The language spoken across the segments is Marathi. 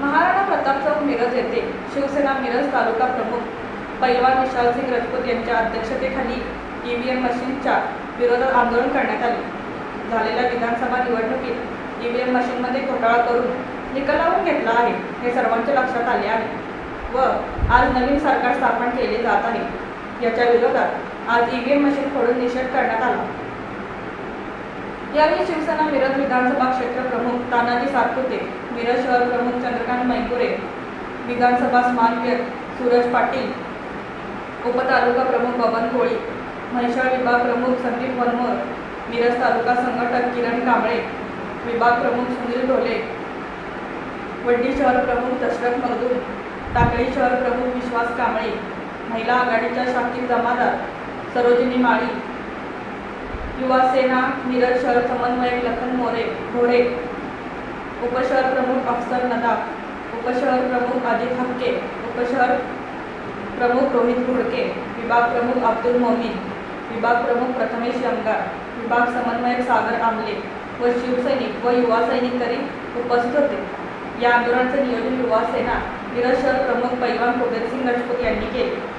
महाराणा प्रताप चौक मिरज येथे शिवसेना मिरज तालुका प्रमुख पैलवान विशालसिंग राजपूत यांच्या अध्यक्षतेखाली ईव्हीएम मशीनच्या विरोधात आंदोलन करण्यात आले. झालेल्या विधानसभा निवडणुकीत ईव्हीएम मशीनमध्ये घोटाळा करून निकाल लावून घेतला आहे हे सर्वांच्या लक्षात आले आहे व आज नवीन सरकार स्थापन केले जात आहे. याच्या विरोधात आज ईव्हीएम मशीन फोडून निषेध करण्यात आला. यावेळी शिवसेना मिरज विधानसभा क्षेत्र प्रमुख तानाजी सातपुते मिरज शहर प्रमुख चंद्रकांत मैगुरे विधानसभा स्मारक सूरज पाटील उपतालुका प्रमुख बबन कोळी म्हैसाळ विभाग प्रमुख संदीप वनमोर मिरज तालुका संघटक किरण कांबळे विभाग प्रमुख सुनील ढोले वड्डी शहर प्रमुख दशरथ मगदूर टाकळी शहर प्रमुख विश्वास कांबळे महिला आघाडीच्या शांती जमादार सरोजिनी माळी युवा सेना मिरज शहर समन्वयक लखन मोरे घोरे उपशहर प्रमुख अफसर नदाफ उपशहर प्रमुख आदित हक्के. उपशहर प्रमुख रोहित घोडके. विभाग प्रमुख अब्दुल मोमीन. विभाग प्रमुख प्रथमेश यमगार. विभाग समन्वयक सागर आमले. व शिवसैनिक व युवा सैनिक तरी उपस्थित होते. या आंदोलनाचे नियोजन युवा सेना मिरज शहर प्रमुख पैलवान कुबेरसिंग राजपूत यांनी केले.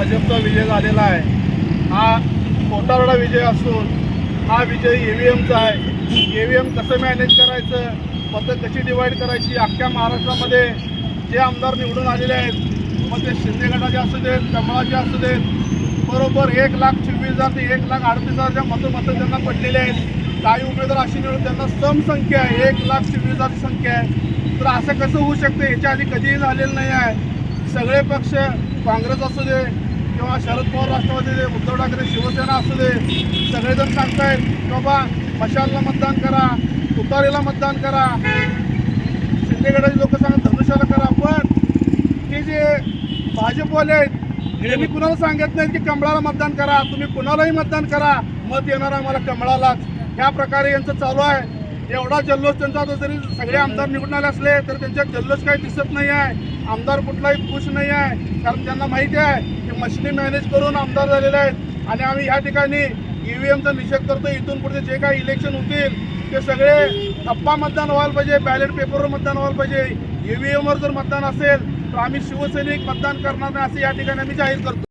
भाजपचा विजय झालेला आहे. हा कोटारडा विजय असून हा विजय ई व्ही एमचा आहे. ई व्ही एम कसं मॅनेज करायचं? पद्धत कशी डिवाईड करायची? अख्ख्या महाराष्ट्रामध्ये जे आमदार निवडून आलेले आहेत मग ते शिंदे गटाचे असू देत कमळाचे असू देत बरोबर एक लाख चोवीस हजार ते एक लाख अडतीस हजारच्या मतं मतं त्यांना पडलेले आहेत. काही उमेदवार अशी निवडून त्यांना सम संख्या आहे. एक लाख चोवीस हजारची संख्या आहे. तर असं कसं होऊ शकतं? याच्या आधी कधीही झालेलं नाही आहे. सगळे पक्ष काँग्रेस असू दे किंवा शरद पवार राष्ट्रवादी उद्धव ठाकरे शिवसेना असू दे सगळेजण सांगतायत बाबा मशालला मतदान करा तुतारीला मतदान करा शिंदेगडाचे लोक सांगत धनुष्याला करा. पण ते जे भाजपवाले आहेत त्यांनी कुणाला सांगत नाहीत की कमळाला मतदान करा तुम्ही कुणालाही मतदान करा मत येणार आम्हाला कमळालाच. ह्या प्रकारे यांचं चालू आहे. एवढा जल्लोष त्यांचा जो जरी सगळे आमदार निवडून आले असले तर त्यांच्यात जल्लोष काही दिसत नाही आहे. आमदार कुठलाही खुश नाही आहे कारण त्यांना माहिती आहे मशिनी मॅनेज करून आमदार झालेले आहेत. आणि आम्ही ह्या ठिकाणी ईव्हीएमचा निषेध करतो इथून पुढचे जे काही इलेक्शन होतील ते सगळे टप्पा मतदान व्हायला पाहिजे बॅलेट पेपरवर मतदान व्हायला पाहिजे. ईव्हीएमवर जर मतदान असेल तर आम्ही शिवसैनिक मतदान करणार नाही असं या ठिकाणी आम्ही जाहीर करतो